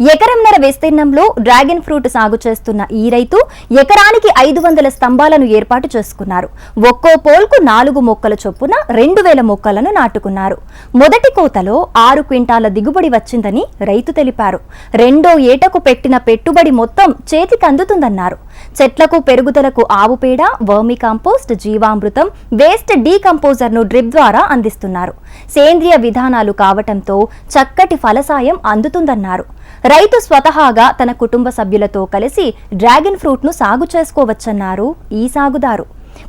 ఎకరంన్నర విస్తీర్ణంలో dragon fruit సాగు చేస్తున్న ఈ రైతు ఎకరానికి ఐదు వందల స్తంభాలను ఏర్పాటు చేసుకున్నారు. ఒక్కో పోల్కు నాలుగు మొక్కల చొప్పున రెండు వేల మొక్కలను నాటుకున్నారు. మొదటి కోతలో ఆరు క్వింటాల దిగుబడి వచ్చిందని రైతు తెలిపారు. రెండో ఏటకు పెట్టిన పెట్టుబడి మొత్తం చేతికి అందుతుందన్నారు. చెట్లకు పెరుగుదలకు ఆవు పేడ వర్మి కాంపోస్ట్ జీవామృతం వేస్ట్ డీకంపోజర్ను డ్రిప్ ద్వారా అందిస్తున్నారు. సేంద్రియ విధానాలు కావటంతో చక్కటి ఫలసాయం అందుతుందన్నారు. రైతు స్వతహాగా తన కుటుంబ సభ్యులతో కలిసి డ్రాగన్ ఫ్రూట్ను సాగు చేసుకోవచ్చన్నారు ఈ సాగుదారు.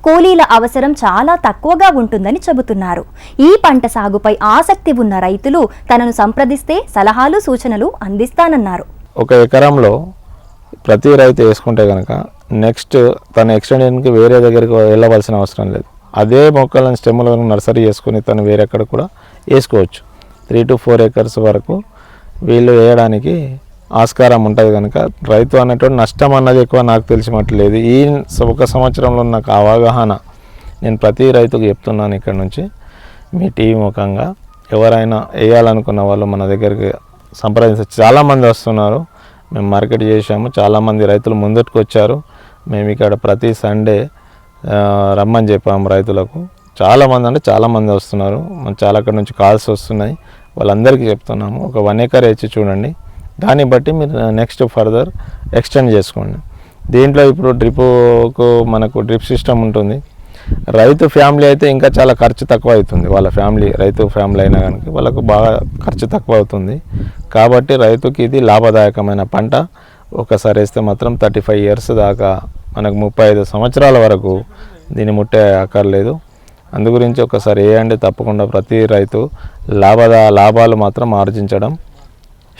కూలీల అవసరం చాలా తక్కువగా ఉంటుందని చెబుతున్నారు. ఈ పంట సాగుపై ఆసక్తి ఉన్న రైతులు తనను సంప్రదిస్తే సలహాలు సూచనలు అందిస్తానన్నారు. ఒక ఎకరంలో ప్రతి రైతు వేసుకుంటే కనుక నెక్స్ట్ తన ఎక్స్టెంషన్కి వేరే దగ్గరికి వెళ్ళవలసిన అవసరం లేదు. అదే మొక్కలను స్టెమ్లను నర్సరీ చేసుకుని తను వేరెక్కడ కూడా వేసుకోవచ్చు. త్రీ టు ఫోర్ ఎకర్స్ వరకు వీళ్ళు వేయడానికి ఆస్కారం ఉంటుంది కనుక రైతు అనేటువంటి నష్టం అన్నది ఎక్కువ నాకు తెలిసినట్లేదు ఈ ఒక సంవత్సరంలో నాకు అవగాహన నేను ప్రతి రైతుకు చెప్తున్నాను ఇక్కడ నుంచి. మీ టీవీ ముఖంగా ఎవరైనా వేయాలనుకున్న వాళ్ళు మన దగ్గరికి సంప్రదించ చాలామంది వస్తున్నారు. మేము మార్కెట్ చేసాము చాలామంది రైతులు ముందటికి వచ్చారు. మేము ఇక్కడ ప్రతి సండే రమ్మని చెప్పాము రైతులకు. చాలామంది అంటే చాలామంది వస్తున్నారు. చాలా అక్కడ నుంచి కాల్స్ వస్తున్నాయి. వాళ్ళందరికీ చెప్తున్నాము. ఒక వన్ ఏకర్ వేసి చూడండి. దాన్ని బట్టి మీరు నెక్స్ట్ ఫర్దర్ ఎక్స్టెండ్ చేసుకోండి. దీంట్లో ఇప్పుడు డ్రిప్కు మనకు డ్రిప్ సిస్టమ్ ఉంటుంది. రైతు ఫ్యామిలీ అయితే ఇంకా చాలా ఖర్చు తక్కువ అవుతుంది. వాళ్ళ ఫ్యామిలీ రైతు ఫ్యామిలీ అయినా కనుక వాళ్ళకు బాగా ఖర్చు తక్కువ అవుతుంది. కాబట్టి రైతుకి ఇది లాభదాయకమైన పంట. ఒకసారి వేస్తే మాత్రం థర్టీ ఫైవ్ ఇయర్స్ దాకా మనకు ముప్పై ఐదు సంవత్సరాల వరకు దీన్ని ముట్టే అక్కర్లేదు అందు గురించి ఒకసారి వేయండి. తప్పకుండా ప్రతి రైతు లాభద లాభాలు మాత్రం ఆర్జించడం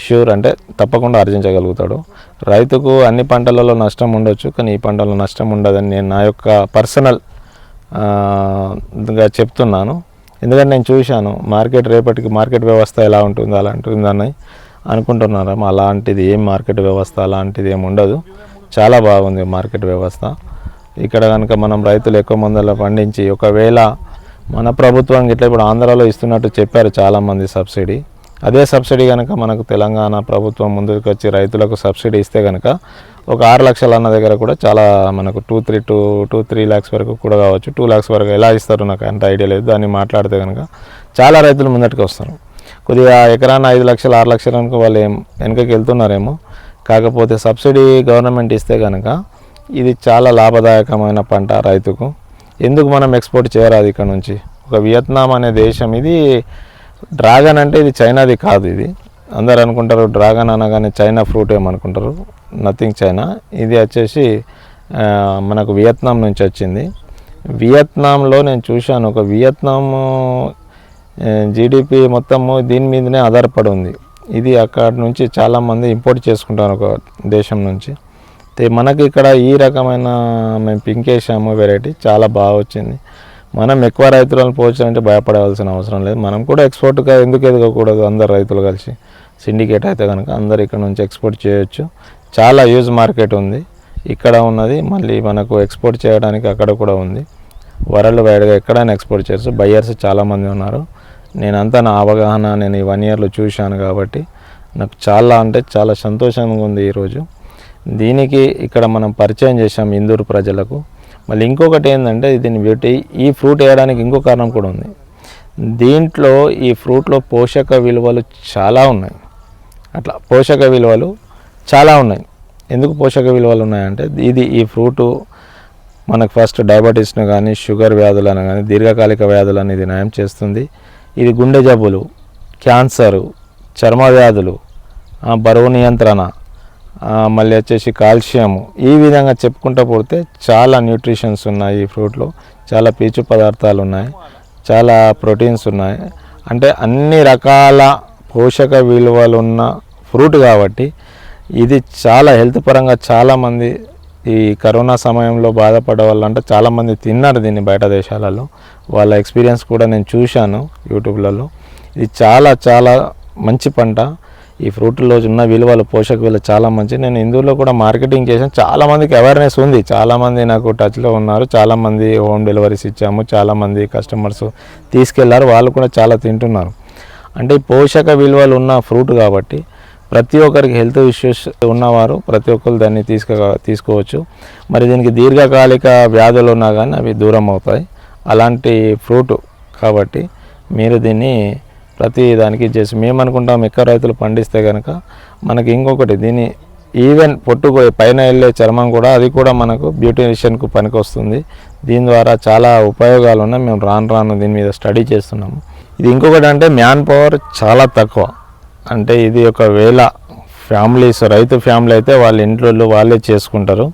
ష్యూర్ అంటే తప్పకుండా ఆర్జించగలుగుతాడు. రైతుకు అన్ని పంటలలో నష్టం ఉండొచ్చు కానీ ఈ పంటలో నష్టం ఉండదని నేను నా యొక్క పర్సనల్గా చెప్తున్నాను. ఎందుకంటే నేను చూశాను మార్కెట్ రేపటికి మార్కెట్ వ్యవస్థ ఎలా ఉంటుంది అలా ఉంటుందని అనుకుంటున్నారు? అలాంటిది ఏం మార్కెట్ వ్యవస్థ అలాంటిది ఏమి ఉండదు. చాలా బాగుంది మార్కెట్ వ్యవస్థ. ఇక్కడ కనుక మనం రైతులు ఎక్కువ మందిలో పండించి ఒకవేళ మన ప్రభుత్వం ఇట్లా ఇప్పుడు ఆంధ్రాలో ఇస్తున్నట్టు చెప్పారు చాలామంది సబ్సిడీ. అదే సబ్సిడీ కనుక మనకు తెలంగాణ ప్రభుత్వం ముందుకు వచ్చి రైతులకు సబ్సిడీ ఇస్తే కనుక ఒక ఆరు లక్షలు అన్న దగ్గర కూడా చాలా మనకు two three two two three lakhs వరకు కూడా కావచ్చు. టూ ల్యాక్స్ వరకు ఎలా ఇస్తారు నాకు అంత ఐడియా లేదు. దాన్ని మాట్లాడితే కనుక చాలా రైతులు ముందటికి వస్తారు. కొద్దిగా ఎకరాన ఐదు లక్షలు ఆరు లక్షలు అనుకో వాళ్ళు ఏం వెనకకి వెళ్తున్నారేమో. కాకపోతే సబ్సిడీ గవర్నమెంట్ ఇస్తే కనుక ఇది చాలా లాభదాయకమైన పంట రైతుకు. ఎందుకు మనం ఎక్స్పోర్ట్ చేయరాదు ఇక్కడ నుంచి? ఒక వియత్నాం అనే దేశం ఇది డ్రాగన్ అంటే ఇది చైనాది కాదు ఇది. అందరు అనుకుంటారు డ్రాగన్ అనగానే చైనా ఫ్రూట్ ఏమనుకుంటారు? Nothing China. ఇది వచ్చేసి మనకు వియత్నాం నుంచి వచ్చింది. వియత్నాంలో నేను చూశాను ఒక వియత్నాము జీడిపి మొత్తము దీని మీదనే ఆధారపడి ఉంది. ఇది అక్కడ నుంచి చాలామంది ఇంపోర్ట్ చేసుకుంటారు ఒక దేశం నుంచి. మనకి ఇక్కడ ఈ రకమైన మేము పింక్ వేసాము వెరైటీ చాలా బాగా వచ్చింది. మనం ఎక్కువ రైతులను పోల్చాలంటే భయపడవలసిన అవసరం లేదు. మనం కూడా ఎక్స్పోర్ట్గా ఎందుకు ఎదగకూడదు అందరు రైతులు కలిసి? సిండికేట్ అయితే కనుక అందరు ఇక్కడ నుంచి ఎక్స్పోర్ట్ చేయొచ్చు. చాలా యూజ్ మార్కెట్ ఉంది. ఇక్కడ ఉన్నది మళ్ళీ మనకు ఎక్స్పోర్ట్ చేయడానికి అక్కడ కూడా ఉంది. వరల్డ్ వైడ్గా ఎక్కడైనా ఎక్స్పోర్ట్ చేయొచ్చు. బయ్యర్స్ చాలామంది ఉన్నారు. నేనంతా నా అవగాహన నేను ఈ వన్ ఇయర్లో చూశాను కాబట్టి నాకు చాలా అంటే చాలా సంతోషంగా ఉంది ఈరోజు దీనికి ఇక్కడ మనం పరిచయం చేసాం ఇందూరు ప్రజలకు. మళ్ళీ ఇంకొకటి ఏంటంటే దీన్ని బ్యూటీ ఈ ఫ్రూట్ వేయడానికి ఇంకో కారణం కూడా ఉంది. దీంట్లో ఈ ఫ్రూట్లో పోషక విలువలు చాలా ఉన్నాయి. అట్లా పోషక విలువలు చాలా ఉన్నాయి. ఎందుకు పోషక విలువలు ఉన్నాయంటే ఇది ఈ ఫ్రూటు మనకు ఫస్ట్ డయాబెటీస్ను కానీ షుగర్ వ్యాధులను కానీ దీర్ఘకాలిక వ్యాధులను ఇది నయం చేస్తుంది. ఇది గుండె జబ్బులు క్యాన్సరు చర్మ వ్యాధులు బరువు నియంత్రణ మళ్ళీ వచ్చేసి కాల్షియం. ఈ విధంగా చెప్పుకుంటూ పోతే చాలా న్యూట్రిషన్స్ ఉన్నాయి ఈ ఫ్రూట్లో. చాలా పీచు పదార్థాలు ఉన్నాయి. చాలా ప్రోటీన్స్ ఉన్నాయి. అంటే అన్ని రకాల పోషక విలువలు ఉన్న ఫ్రూట్ కాబట్టి ఇది చాలా హెల్త్ పరంగా చాలామంది ఈ కరోనా సమయంలో బాధపడే వాళ్ళంటే చాలామంది తిన్నారు దీన్ని బయట దేశాలలో. వాళ్ళ ఎక్స్పీరియన్స్ కూడా నేను చూశాను యూట్యూబ్లలో. ఇది చాలా చాలా మంచి పంట. ఈ ఫ్రూట్లో ఉన్న విలువలు పోషక విలువ చాలా మంచి. నేను ఇందులో కూడా మార్కెటింగ్ చేశాను. చాలామందికి అవేర్నెస్ ఉంది. చాలామంది నాకు టచ్లో ఉన్నారు. చాలామంది హోమ్ డెలివరీస్ ఇచ్చాము. చాలామంది కస్టమర్స్ తీసుకెళ్ళారు. వాళ్ళు కూడా చాలా తింటున్నారు. అంటే పోషక విలువలు ఉన్న ఫ్రూట్ కాబట్టి ప్రతి ఒక్కరికి హెల్త్ ఇష్యూస్ ఉన్నవారు ప్రతి ఒక్కరు దాన్ని తీసుకు తీసుకోవచ్చు. మరి దీనికి దీర్ఘకాలిక వ్యాధులు ఉన్నా కానీ అవి దూరం అవుతాయి. అలాంటి ఫ్రూట్ కాబట్టి మీరు దీన్ని ప్రతి దానికి చేసి మేము అనుకుంటాం ఎక్క రైతులు పండిస్తే కనుక మనకి ఇంకొకటి దీన్ని ఈవెన్ పొట్టుకు పైన వెళ్ళే చర్మం కూడా అది కూడా మనకు బ్యూటిషియన్కు పనికి వస్తుంది దీని ద్వారా చాలా ఉపయోగాలు ఉన్నాయి. మేము రాను రాను దీని మీద స్టడీ చేస్తున్నాము. ఇది ఇంకొకటి అంటే మ్యాన్ పవర్ చాలా తక్కువ. అంటే ఇది ఒక వేళ ఫ్యామిలీస్ రైతు ఫ్యామిలీ అయితే వాళ్ళ ఇంట్లో వాళ్ళే చేసుకుంటారు.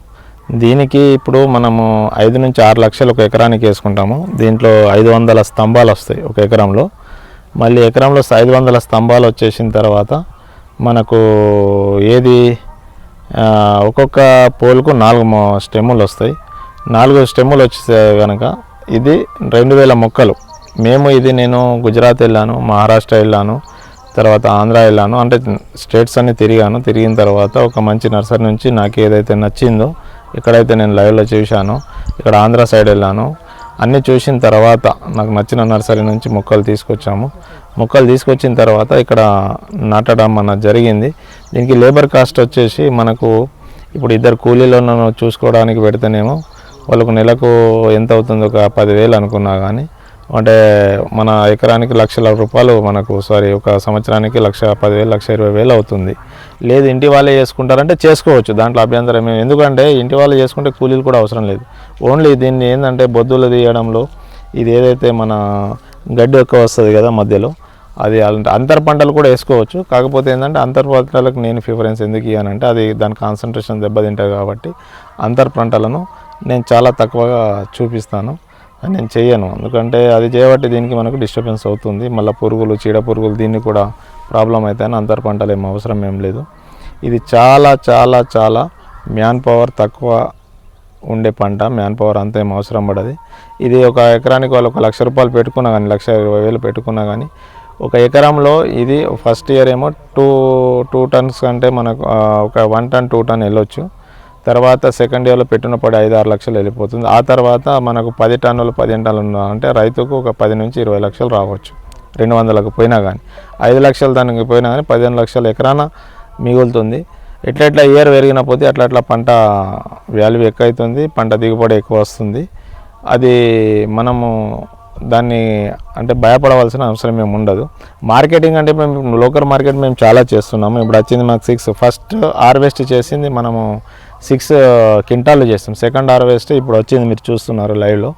దీనికి ఇప్పుడు మనము ఐదు నుంచి ఆరు లక్షలు ఒక ఎకరానికి వేసుకుంటాము. దీంట్లో ఐదు వందల స్తంభాలు వస్తాయి ఒక ఎకరంలో. మళ్ళీ ఎకరంలో ఐదు వందల స్తంభాలు వచ్చేసిన తర్వాత మనకు ఏది ఒక్కొక్క పోల్కు నాలుగు స్టెమ్ములు వస్తాయి. నాలుగు స్టెమ్ములు వచ్చేసే కనుక ఇది రెండు వేల మొక్కలు. మేము ఇది నేను గుజరాత్ వెళ్ళాను మహారాష్ట్ర వెళ్ళాను తర్వాత ఆంధ్ర వెళ్ళాను. అంటే స్టేట్స్ అన్ని తిరిగాను. తిరిగిన తర్వాత ఒక మంచి నర్సరీ నుంచి నాకు ఏదైతే నచ్చిందో ఎక్కడైతే నేను లైవ్లో చూశానో. ఇక్కడ ఆంధ్ర సైడ్ వెళ్ళాను. అన్నీ చూసిన తర్వాత నాకు నచ్చిన నర్సరీ నుంచి మొక్కలు తీసుకొచ్చాము. మొక్కలు తీసుకొచ్చిన తర్వాత ఇక్కడ నాటడం అన్న జరిగింది. దీనికి లేబర్ కాస్ట్ వచ్చేసి మనకు ఇప్పుడు ఇద్దరు కూలీలను చూసుకోవడానికి పెడితేనేమో వాళ్ళకు నెలకు ఎంత అవుతుందో? ఒక పదివేలు అనుకున్నా కానీ అంటే మన ఎకరానికి లక్షల రూపాయలు మనకు సారీ ఒక సంవత్సరానికి లక్ష పదివేలు లక్ష ఇరవై వేలు అవుతుంది. లేదు ఇంటి వాళ్ళే చేసుకుంటారంటే చేసుకోవచ్చు. దాంట్లో అభ్యంతరం ఎందుకంటే ఇంటి వాళ్ళు చేసుకుంటే కూలీలు కూడా అవసరం లేదు. ఓన్లీ దీన్ని ఏంటంటే బొద్దులు తీయడంలో ఇది ఏదైతే మన గడ్డి ఎక్కువ వస్తుంది కదా మధ్యలో అది అలాంటి అంతర్ పంటలు కూడా వేసుకోవచ్చు. కాకపోతే ఏంటంటే అంతర్ పంటలకు నేను ప్రిఫరెన్స్ ఎందుకు ఇవ్వనంటే అది దాని కాన్సన్ట్రేషన్ దెబ్బతింటుంది కాబట్టి అంతర్ పంటలను నేను చాలా తక్కువగా చూపిస్తాను. నేను చేయను. ఎందుకంటే అది చేయబట్టి దీనికి మనకు డిస్టర్బెన్స్ అవుతుంది. మళ్ళీ పురుగులు చీడ పురుగులు దీన్ని కూడా ప్రాబ్లం అయితే అంతర్ పంటలు ఏం అవసరం ఏం లేదు. ఇది చాలా చాలా చాలా మ్యాన్ పవర్ తక్కువ ఉండే పంట. మ్యాన్ పవర్ అంత ఏం అవసరం పడదు. ఇది ఒక ఎకరానికి వాళ్ళు ఒక లక్ష రూపాయలు పెట్టుకున్నా కానీ లక్ష ఇరవై వేలు పెట్టుకున్నా కానీ ఒక ఎకరంలో ఇది ఫస్ట్ ఇయర్ ఏమో టూ టూ టన్స్ అంటే మనకు ఒక వన్ టన్ టూ టన్ వెళ్ళొచ్చు. తర్వాత సెకండ్ ఇయర్లో పెట్టిన పడి ఐదు ఆరు లక్షలు వెళ్ళిపోతుంది. ఆ తర్వాత మనకు పది టన్నులు పదిహేను టన్నులు అంటే రైతుకు ఒక పది నుంచి ఇరవై లక్షలు రావచ్చు. రెండు వందలకు పోయినా కానీ ఐదు లక్షలు దానికి పోయినా కానీ పదిహేను లక్షల ఎకరాన మిగులుతుంది. ఎట్లా ఎట్లా ఇయర్ పెరిగిన పోతే అట్లా అట్లా పంట వాల్యూ ఎక్కువ అవుతుంది పంట దిగుబడి ఎక్కువ వస్తుంది. అది మనము దాన్ని అంటే భయపడవలసిన అవసరం ఏమి ఉండదు. మార్కెటింగ్ అంటే మేము లోకల్ మార్కెట్ మేము చాలా చేస్తున్నాము. ఇప్పుడు వచ్చింది మాకు సిక్స్ ఫస్ట్ హార్వెస్ట్ చేసింది మనము సిక్స్ క్వింటాలు చేస్తాం. సెకండ్ హార్వెస్ట్ ఇప్పుడు వచ్చింది మీరు చూస్తున్నారు లైవ్లో.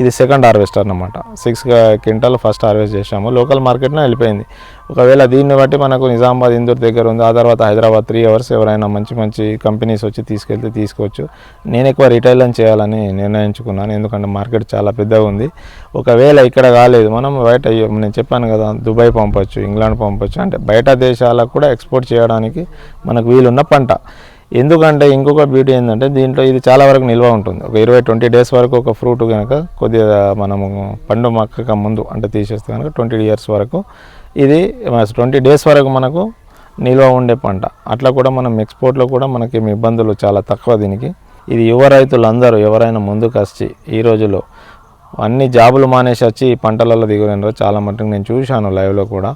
ఇది సెకండ్ హార్వెస్ట్ అన్నమాట. సిక్స్ క్వింటాల్ ఫస్ట్ హార్వెస్ట్ చేసాము లోకల్ మార్కెట్లో వెళ్ళిపోయింది. ఒకవేళ దీన్ని బట్టి మనకు నిజామాబాద్ ఇందూర్ దగ్గర ఉంది. ఆ తర్వాత హైదరాబాద్ త్రీ అవర్స్ ఎవరైనా మంచి మంచి కంపెనీస్ వచ్చి తీసుకెళ్తే తీసుకోవచ్చు. నేను ఎక్కువ రిటైల్ అని చేయాలని నిర్ణయించుకున్నాను. ఎందుకంటే మార్కెట్ చాలా పెద్దగా ఉంది. ఒకవేళ ఇక్కడ కాలేదు మనం బయట నేను చెప్పాను కదా దుబాయ్ పంపొచ్చు ఇంగ్లాండ్ పంపొచ్చు. అంటే బయట దేశాలకు కూడా ఎక్స్పోర్ట్ చేయడానికి మనకు వీలున్న పంట. ఎందుకంటే ఇంకొక బ్యూటీ ఏంటంటే దీంట్లో ఇది చాలా వరకు నిల్వ ఉంటుంది. ఒక ఇరవై ట్వంటీ డేస్ వరకు ఒక ఫ్రూట్ కనుక కొద్దిగా మనము పండు మక్కక ముందు అంటే తీసేస్తే కనుక ట్వంటీ ఇయర్స్ వరకు ఇది ట్వంటీ డేస్ వరకు మనకు నిల్వ ఉండే పంట. అట్లా కూడా మనం ఎక్స్పోర్ట్లో కూడా మనకి ఇబ్బందులు చాలా తక్కువ దీనికి. ఇది యువ రైతులందరూ ఎవరైనా ముందుకు వచ్చి ఈ రోజుల్లో అన్ని జాబులు మానేసి వచ్చి ఈ పంటలలో దిగుతున్నారు చాలా మటుకు నేను చూశాను లైవ్లో కూడా.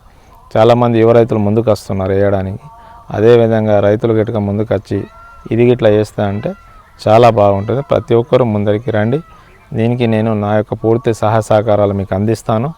చాలామంది యువ రైతులు ముందుకు వస్తున్నారు వేయడానికి. అదేవిధంగా రైతులు గిట్ట ముందుకు వచ్చి ఇది గిట్లా చేస్తా అంటే చాలా బాగుంటుంది. ప్రతి ఒక్కరూ ముందరికి రండి. దీనికి నేను నా యొక్క పూర్తి సహాయ సహకారాలు మీకు అందిస్తాను.